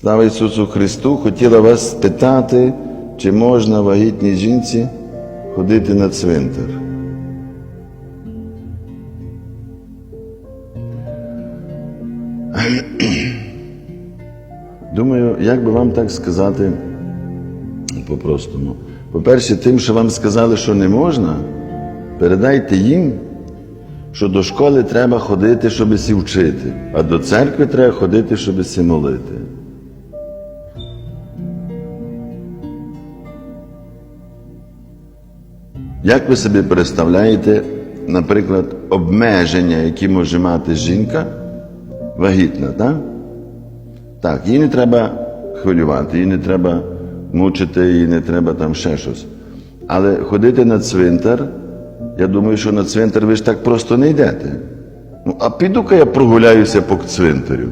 Слава Ісусу Христу! Хотіла вас спитати, чи можна вагітній жінці ходити на цвинтар. Думаю, як би вам так сказати по-простому. По-перше, тим, що вам сказали, що не можна, передайте їм, що до школи треба ходити, щоб сі вчити, а до церкви треба ходити, щоб сі молити. Як ви собі представляєте, наприклад, обмеження, які може мати жінка вагітна, так? Так, їй не треба хвилювати, їй не треба мучити, їй не треба там ще щось. Але ходити на цвинтар, я думаю, що на цвинтар ви ж так просто не йдете. Ну, а піду-ка я прогуляюся по цвинтарю.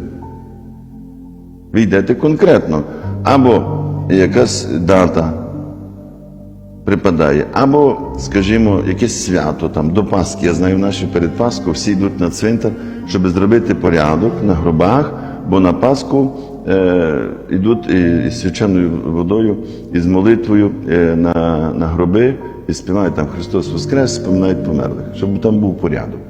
Ви йдете конкретно. Або якась дата припадає, або, скажімо, якесь свято там до Пасхи. Я знаю, наші перед Пасху всі йдуть на цвинтар, щоб зробити порядок на гробах, бо на Пасху е, йдуть із свяченою водою, і з молитвою е, на, на гроби і співають там Христос Воскрес, споминають померлих, щоб там був порядок.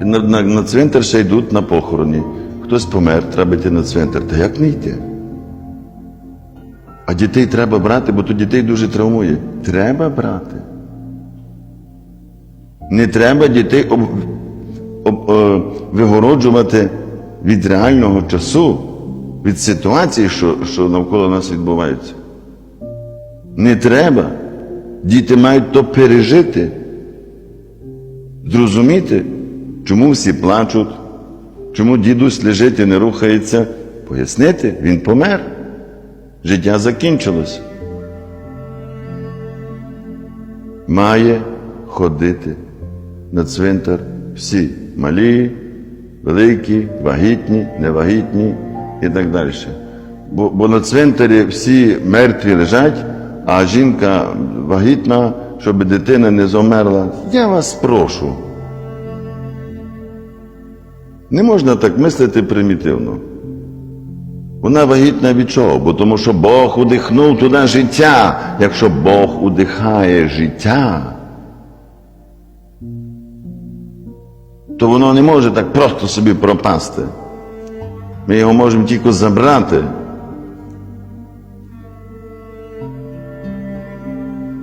На, на, на цвинтар ще йдуть на похороні. Хтось помер, треба йти на цвинтар. Та як не йти? А дітей треба брати, бо то дітей дуже травмує. Треба брати. Не треба дітей об, об, е, вигороджувати від реального часу, від ситуації, що, що навколо нас відбувається. Не треба. Діти мають то пережити, зрозуміти, чому всі плачуть, чому дідусь лежить і не рухається. Пояснити, він помер. Життя закінчилось. Має ходити на цвинтар всі малі, великі, вагітні, невагітні і так далі. Бо, бо на цвинтарі всі мертві лежать, а жінка вагітна, щоб дитина не замерла. Я вас прошу. Не можна так мислити примітивно. Вона вагітна від чого? Бо тому що Бог удихнув туди життя. Якщо Бог удихає життя, то воно не може так просто собі пропасти. Ми його можемо тільки забрати.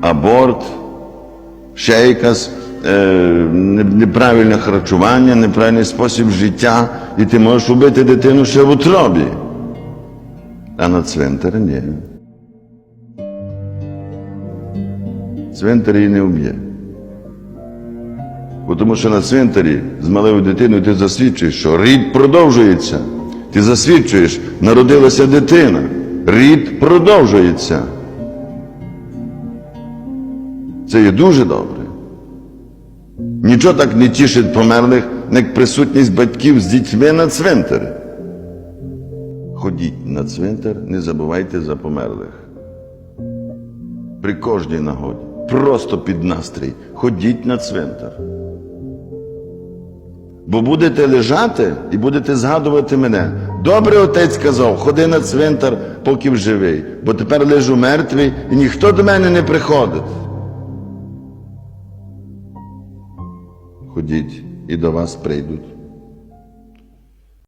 Аборт, ще якась е, неправильне харчування, неправильний спосіб життя, і ти можеш убити дитину ще в утробі. А на цвинтар ні. Цвинтар її не вб'є. Бо Тому що на цвинтарі з малою дитиною ти засвідчуєш, що рід продовжується. Ти засвідчуєш, народилася дитина. Рід продовжується. Це є дуже добре. Нічого так не тішить померлих, як присутність батьків з дітьми на цвинтарі. Ходіть на цвинтар, не забувайте за померлих. При кожній нагоді. Просто під настрій. Ходіть на цвинтар. Бо будете лежати і будете згадувати мене. Добре отець сказав, ходи на цвинтар, поки живий, бо тепер лежу мертвий і ніхто до мене не приходить. Ходіть і до вас прийдуть.